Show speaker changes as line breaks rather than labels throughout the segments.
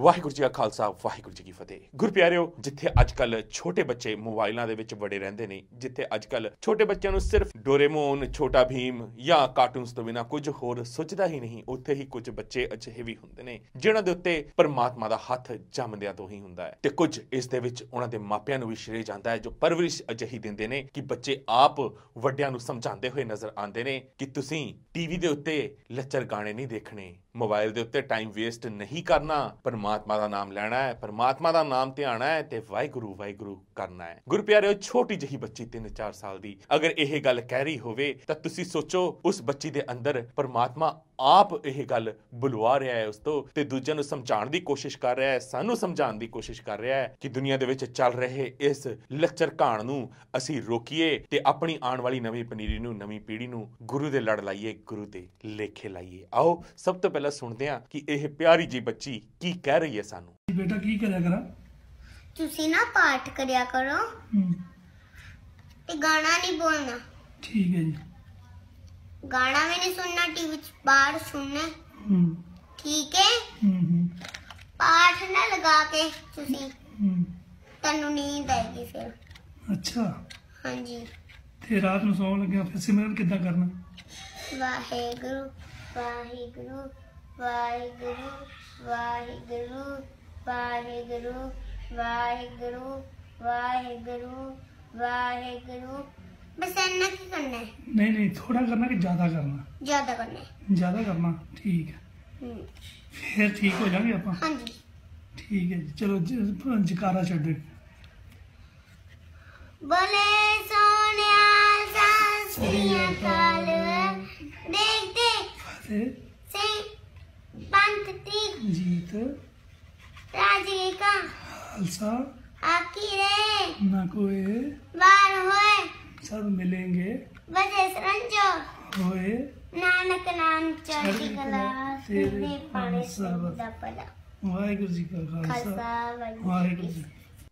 ਵਾਹਿਗੁਰੂ ਜੀ ਕਾ ਖਾਲਸਾ, ਵਾਹਿਗੁਰੂ ਜੀ ਕੀ ਫਤਿਹ। ਗੁਰਪਿਆਰਿਓ, ਜਿੱਥੇ ਅੱਜ ਅੱਜਕੱਲ ਛੋਟੇ ਬੱਚੇ ਮੋਬਾਈਲਾਂ ਦੇ ਵਿੱਚ ਵੜੇ ਰਹਿੰਦੇ ਨੇ, ਜਿੱਥੇ ਅੱਜ ਅੱਜਕੱਲ ਛੋਟੇ ਬੱਚਿਆਂ ਨੂੰ ਸਿਰਫ ਡੋਰੇਮੋਨ ਛੋਟਾ ਭੀਮ ਜਾਂ ਕਾਰਟੂਨਸ ਤੋਂ ਬਿਨਾ ਕੁਝ ਹੋਰ ਸੋਚਦਾ ਹੀ ਨਹੀਂ, ਉੱਥੇ ਹੀ ਕੁਝ ਬੱਚੇ ਅਜਿਹੇ ਵੀ ਹੁੰਦੇ ਨੇ, ਜਿਨ੍ਹਾਂ ਦੇ ਉੱਤੇ ਪਰਮਾਤਮਾ ਦਾ ਹੱਥ ਜੰਮਦਿਆਂ ਤੋਂ ਹੀ ਹੁੰਦਾ ਹੈ। ਤੇ ਕੁਝ ਇਸ ਦੇ ਵਿੱਚ ਉਹਨਾਂ ਦੇ ਮਾਪਿਆਂ ਨੂੰ ਵੀ ਸ਼੍ਰੇ ਜਾਂਦਾ ਹੈ, ਜੋ ਪਰਵਰਿਸ਼ ਅਜਿਹੀ ਦਿੰਦੇ ਨੇ ਕਿ ਬੱਚੇ ਆਪ ਵੱਡਿਆਂ ਨੂੰ ਸਮਝਾਉਂਦੇ ਹੋਏ ਨਜ਼ਰ ਆਉਂਦੇ ਨੇ ਕਿ ਤੁਸੀਂ ਟੀਵੀ ਦੇ ਉੱਤੇ ਲੱਚਰ ਗਾਣੇ ਨਹੀਂ ਦੇਖਣੇ। ਮੋਬਾਈਲ ਦੇ ਉੱਤੇ ਟਾਈਮ ਵੇਸਟ ਨਹੀਂ ਕਰਨਾ, ਪਰਮਾਤਮਾ ਦਾ ਨਾਮ ਲੈਣਾ ਹੈ, ਪਰਮਾਤਮਾ ਦਾ ਨਾਮ ਧਿਆਣਾ ਹੈ ਤੇ ਵਾਹਿਗੁਰੂ ਵਾਹਿਗੁਰੂ ਕਰਨਾ ਹੈ। ਗੁਰਪਿਆਰਿਓ ਛੋਟੀ ਜਿਹੀ ਬੱਚੀ 3-4 ਸਾਲ ਦੀ, ਅਗਰ ਇਹ ਗੱਲ ਕਹਿ ਰਹੀ ਹੋਵੇ, ਤਾਂ ਤੁਸੀਂ ਸੋਚੋ ਉਸ ਬੱਚੀ ਦੇ ਅੰਦਰ ਪਰਮਾਤਮਾ ਆਪ ਇਹ ਗੱਲ ਬੁਲਵਾ ਰਿਹਾ ਹੈ ਉਸ ਤੋਂ ਤੇ ਦੂਜਿਆਂ ਨੂੰ ਸਮਝਾਉਣ ਦੀ ਕੋਸ਼ਿਸ਼ ਕਰ ਰਿਹਾ ਹੈ ਸਾਨੂੰ ਸਮਝਾਉਣ ਦੀ ਕੋਸ਼ਿਸ਼ ਕਰ ਰਿਹਾ ਹੈ ਕਿ ਦੁਨੀਆ ਦੇ ਵਿੱਚ ਚੱਲ ਰਹੇ ਇਸ ਲੱਚਰ ਘਾਣ ਨੂੰ ਅਸੀਂ ਰੋਕੀਏ ਤੇ ਆਪਣੀ ਆਉਣ ਵਾਲੀ ਨਵੀਂ ਪਨੀਰੀ ਨੂੰ ਨਵੀਂ ਪੀੜ੍ਹੀ ਨੂੰ ਗੁਰੂ ਦੇ ਲੜ ਲਾਈਏ ਗੁਰੂ ਦੇ ਲੇਖੇ ਲਾਈਏ। ਆਓ ਸਭ ਤੋਂ ਪਹਿਲਾਂ ਸੁਣਦੇ ਹਾਂ ਕਿ ਇਹ ਪਿਆਰੀ ਜੀ ਬੱਚੀ ਕੀ ਕਹਿ ਰਹੀ ਹੈ ਸਾਨੂੰ।
ਬੇਟਾ ਕੀ ਕਰਿਆ ਕਰਾਂ?
ਤੁਸੀਂ ਨਾ ਪਾਠ ਕਰਿਆ ਕਰੋ
ਹੂੰ।
ਤੇ ਗਾਣਾ ਨਹੀਂ ਬੋਲਣਾ।
ਠੀਕ ਹੈ ਜੀ।
ਗਾਣਾ ਵੀ ਨਹੀਂ ਸੁਣਨਾ ਟੀਵੀ 'ਚ ਬਾਹਰ ਸੁਣਨਾ।
ਹੂੰ।
ਠੀਕ ਹੈ?
ਹੂੰ ਹੂੰ।
ਪਾਠ ਨਾ ਲਗਾ ਕੇ ਤੁਸੀਂ।
ਹੂੰ।
ਤੁਹਾਨੂੰ ਨੀਂਦ ਆਏਗੀ ਫਿਰ।
ਅੱਛਾ।
ਹਾਂਜੀ।
ਤੇ ਰਾਤ ਨੂੰ ਸੌਣ ਲੱਗਿਆ ਫਿਰ ਸਿਮਰਨ ਕਿੱਦਾਂ ਕਰਨਾ?
ਵਾਹਿਗੁਰੂ ਵਾਹਿਗੁਰੂ ਵਾਹਿਗੁਰੂ ਵਾਹਿਗੁਰੂ ਵਾਹਿਗੁਰੂ ਵਾਹਿਗੁਰੂ ਵਾਹਿਗੁਰੂ ਵਾਹਿਗੁਰੂ बस इतना ही करना है।
नहीं नहीं थोड़ा करना कि ज़्यादा करना?
ज़्यादा करना ज़्यादा
करना? ठीक है। हम्म।
फिर
ठीक हो जाएँगे अपन? हाँ
जी।
ठीक है चलो जकारा छोड़ दे। बोले
सोनिया सासरिया तो काल देखते। से
पंथ
तीख जीत। राजे
का
खालसा। आखिरे
ना
कोई। बार
होए। सब
मिलेंगे। ਹੋਏ ਨਾਨਕ ਨਾਮ ਚੜ੍ਹਦੀ ਕਲਾ ਤੇਰੇ
ਵਾਹਿਗੁਰੂ ਜੀ ਕਾ ਖਾਲਸਾ
ਵਾਹਿਗੁਰੂ ਜੀ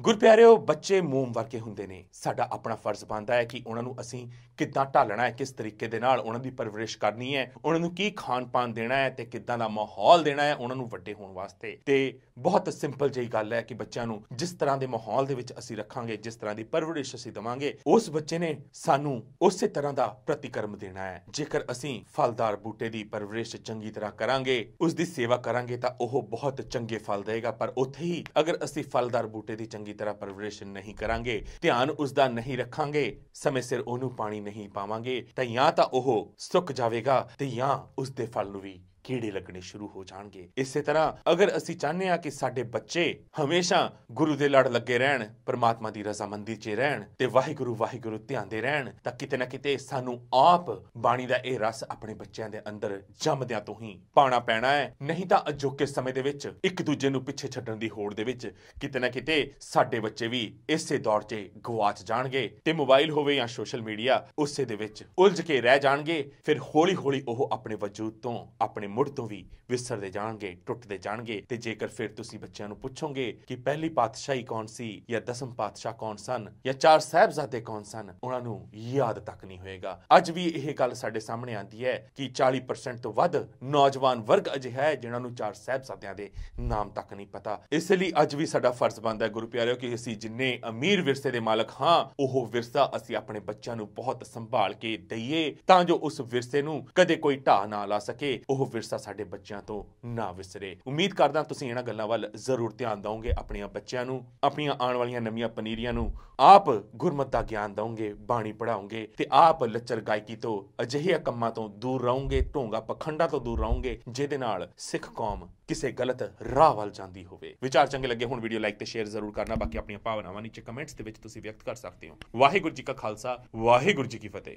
ਗੁਰਪਿਆਰਿਓ ਬੱਚੇ ਮੋਮ ਵਰਗੇ ਹੁੰਦੇ ਨੇ। ਸਾਡਾ ਆਪਣਾ ਫਰਜ਼ ਬਣਦਾ ਹੈ ਕਿ ਉਹਨਾਂ ਨੂੰ ਅਸੀਂ ਕਿੱਦਾਂ ਢਾਲਣਾ ਹੈ, ਕਿਸ ਤਰੀਕੇ ਦੇ ਨਾਲ ਉਹਨਾਂ ਦੀ ਪਰਵਰਿਸ਼ ਕਰਨੀ ਹੈ, ਉਹਨਾਂ ਨੂੰ ਕੀ ਖਾਣ ਪਾਣ ਦੇਣਾ ਹੈ ਤੇ ਕਿੱਦਾਂ ਦਾ ਮਾਹੌਲ ਦੇਣਾ ਹੈ ਉਹਨਾਂ ਨੂੰ ਵੱਡੇ ਹੋਣ ਵਾਸਤੇ। ਤੇ ਬਹੁਤ ਸਿੰਪਲ ਜਿਹੀ ਗੱਲ ਹੈ ਕਿ ਬੱਚਿਆਂ ਨੂੰ ਜਿਸ ਤਰ੍ਹਾਂ ਦੇ ਮਾਹੌਲ ਦੇ ਵਿੱਚ ਅਸੀਂ ਰੱਖਾਂਗੇ, ਜਿਸ ਤਰ੍ਹਾਂ ਦੀ ਪਰਵਰਿਸ਼ ਅਸੀਂ ਦਵਾਂਗੇ, ਉਸ ਬੱਚੇ ਨੇ ਸਾਨੂੰ ਉਸੇ ਤਰ੍ਹਾਂ ਦਾ ਪ੍ਰਤੀਕਰਮ ਦੇਣਾ ਹੈ। ਜੇਕਰ ਅਸੀਂ ਫਲਦਾਰ ਬੂਟੇ ਦੀ ਪਰਵਰਿਸ਼ ਚੰਗੀ ਤਰ੍ਹਾਂ ਕਰਾਂਗੇ ਉਸ ਦੀ ਸੇਵਾ ਕਰਾਂਗੇ, ਤਾਂ ਉਹ ਬਹੁਤ ਚੰਗੇ ਫਲ ਦੇਵੇਗਾ। ਪਰ ਉੱਥੇ ਹੀ ਅਗਰ ਅਸੀਂ ਫਲਦਾਰ ਬੂਟੇ ਦੀ ਚੰਗੀ ਤਰ੍ਹਾਂ ਪਰਵਰਿਸ਼ ਨਹੀਂ ਕਰਾਂਗੇ, ਧਿਆਨ ਉਸ ਦਾ ਨਹੀਂ ਰੱਖਾਂਗੇ, ਸਮੇਂ ਸਿਰ ਉਹਨੂੰ ਪਾਣੀ ਨਹੀਂ ਪਾਵਾਂਗੇ, ਤਾਂ ਜਾਂ ਤਾਂ ਉਹ ਸੁੱਕ ਜਾਵੇਗਾ ਤੇ ਜਾਂ ਉਸ ਦੇ ਫਲ ਨੂੰ ਵੀ ਕੀੜੇ ਲੱਗਣੇ ਸ਼ੁਰੂ ਹੋ ਜਾਣਗੇ। ਇਸੇ ਤਰ੍ਹਾਂ ਅਗਰ ਅਸੀਂ ਚਾਹੁੰਦੇ ਹਾਂ ਕਿ ਸਾਡੇ ਬੱਚੇ ਹਮੇਸ਼ਾ ਗੁਰੂ ਦੇ ਲੜ ਲੱਗੇ ਰਹਿਣ, ਪਰਮਾਤਮਾ ਦੀ ਰਜ਼ਾਮੰਦੀ 'ਚ ਰਹਿਣ ਤੇ ਵਾਹਿਗੁਰੂ ਵਾਹਿਗੁਰੂ ਧਿਆਉਂਦੇ ਰਹਿਣ, ਤਾਂ ਕਿਤੇ ਨਾ ਕਿਤੇ ਸਾਨੂੰ ਆਪ ਬਾਣੀ ਦਾ ਇਹ ਰਸ ਆਪਣੇ ਬੱਚਿਆਂ ਦੇ ਅੰਦਰ ਜੰਮਦਿਆਂ ਤੋਂ ਹੀ ਪਾਣਾ ਪੈਣਾ ਹੈ। ਨਹੀਂ ਤਾਂ ਅਜੋਕੇ ਸਮੇਂ ਦੇ ਵਿੱਚ ਇੱਕ ਦੂਜੇ ਨੂੰ ਪਿੱਛੇ ਛੱਡਣ ਦੀ ਹੋੜ ਦੇ ਵਿੱਚ ਕਿਤੇ ਨਾ ਕਿਤੇ ਸਾਡੇ ਬੱਚੇ ਵੀ ਇਸੇ ਦੌਰ 'ਚ ਗਵਾਚ ਜਾਣਗੇ ਤੇ ਮੋਬਾਈਲ ਹੋਵੇ ਜਾਂ ਸੋਸ਼ਲ ਮੀਡੀਆ, ਉਸੇ ਦੇ ਵਿੱਚ ਉਲਝ ਕੇ ਰਹਿ ਜਾਣਗੇ, ਫਿਰ ਹੌਲੀ ਹੌਲੀ ਉਹ ਆਪਣੇ ਵਜੂਦ ਤੋਂ, ਆਪਣੇ ਮੁੜ ਤੋਂ ਵੀ ਵਿਸਰਦੇ ਜਾਣਗੇ, ਟੁੱਟਦੇ ਜਾਣਗੇ ਤੇ ਜੇਕਰ ਫਿਰ ਤੁਸੀਂ ਬੱਚਿਆਂ ਨੂੰ ਪੁੱਛੋਗੇ ਕਿ ਪਹਿਲੀ ਪਾਤਸ਼ਾਹੀ ਕੌਣ ਸੀ ਜਾਂ ਦਸਮ ਪਾਤਸ਼ਾਹ ਕੌਣ ਸਨ ਜਾਂ ਚਾਰ ਸਾਹਿਬਜ਼ਾਦੇ ਕੌਣ ਸਨ, ਉਹਨਾਂ ਨੂੰ ਯਾਦ ਤੱਕ ਨਹੀਂ ਹੋਏਗਾ। ਅੱਜ ਵੀ ਇਹ ਗੱਲ ਸਾਡੇ ਸਾਹਮਣੇ ਆਂਦੀ ਹੈ ਕਿ 40% ਤੋਂ ਵੱਧ ਨੌਜਵਾਨ ਵਰਗ ਅਜਿਹਾ ਹੈ ਜਿਨ੍ਹਾਂ ਨੂੰ ਚਾਰ ਸਾਹਿਬਜ਼ਾਦਿਆਂ ਦੇ ਨਾਮ ਤੱਕ ਨਹੀਂ ਪਤਾ। ਇਸ ਲਈ ਅੱਜ ਵੀ ਸਾਡਾ ਫਰਜ਼ ਬਣਦਾ ਹੈ ਗੁਰੂ ਪਿਆਰਿਓ ਕਿ ਅਸੀਂ ਜਿੰਨੇ ਅਮੀਰ ਵਿਰਸੇ ਦੇ ਮਾਲਕ ਹਾਂ, ਉਹ ਵਿਰਸਾ ਅਸੀਂ ਆਪਣੇ ਬੱਚਿਆਂ ਨੂੰ ਬਹੁਤ ਸੰਭਾਲ ਕੇ ਦਈਏ ਤਾਂ ਜੋ ਉਸ ਵਿਰਸੇ ਨੂੰ ਕਦੇ ਕੋਈ ਢਾਹ ਨਾ ਲਾ ਸਕੇ, ਉਹ ਵਿਰਸਾ ਸਾਡੇ ਬੱਚਿਆਂ ਤੋਂ ਨਾ ਵਿਸਰੇ। ਉਮੀਦ ਕਰਦਾ ਤੁਸੀਂ ਇਹਨਾਂ ਗੱਲਾਂ ਵੱਲ ਜ਼ਰੂਰ ਧਿਆਨ ਦਿਓਗੇ, ਆਪਣੀਆਂ ਬੱਚਿਆਂ ਨੂੰ, ਆਪਣੀਆਂ ਆਉਣ ਵਾਲੀਆਂ ਨਵੀਆਂ ਪਨੀਰੀਆਂ ਨੂੰ। ਆਪ ਗੁਰਮਤ ਦਾ ਗਿਆਨ ਦਿਓਗੇ, ਬਾਣੀ ਪੜਾਓਗੇ ਤੇ ਆਪ ਲੱਚਰ ਗਾਇਕੀ ਤੋਂ ਅਜਿਹੇ ਕੰਮਾਂ ਤੋਂ ਦੂਰ ਰਹੋਗੇ, ਢੋਂਗਾ ਪਖੰਡਾਂ ਤੋਂ ਦੂਰ ਰਹੋਗੇ, ਜਿਹਦੇ ਨਾਲ ਸਿੱਖ ਕੌਮ ਕਿਸੇ ਗਲਤ ਰਾਹ ਵੱਲ ਜਾਂਦੀ ਹੋਵੇ। ਵਿਚਾਰ ਚੰਗੇ ਲੱਗੇ ਹੁਣ, ਵੀਡੀਓ ਲਾਈਕ ਤੇ ਸ਼ੇਅਰ ਜ਼ਰੂਰ ਕਰਨਾ। ਬਾਕੀ ਆਪਣੀਆਂ ਭਾਵਨਾਵਾਂ ਨੀਚੇ ਕਮੈਂਟਸ ਦੇ ਵਿੱਚ ਤੁਸੀਂ ਵਿਅਕਤ ਕਰ ਸਕਦੇ ਹੋ। ਵਾਹਿਗੁਰੂ ਜੀ ਕਾ ਖਾਲਸਾ, ਵਾਹਿਗੁਰੂ ਜੀ ਕੀ ਫਤਿਹ।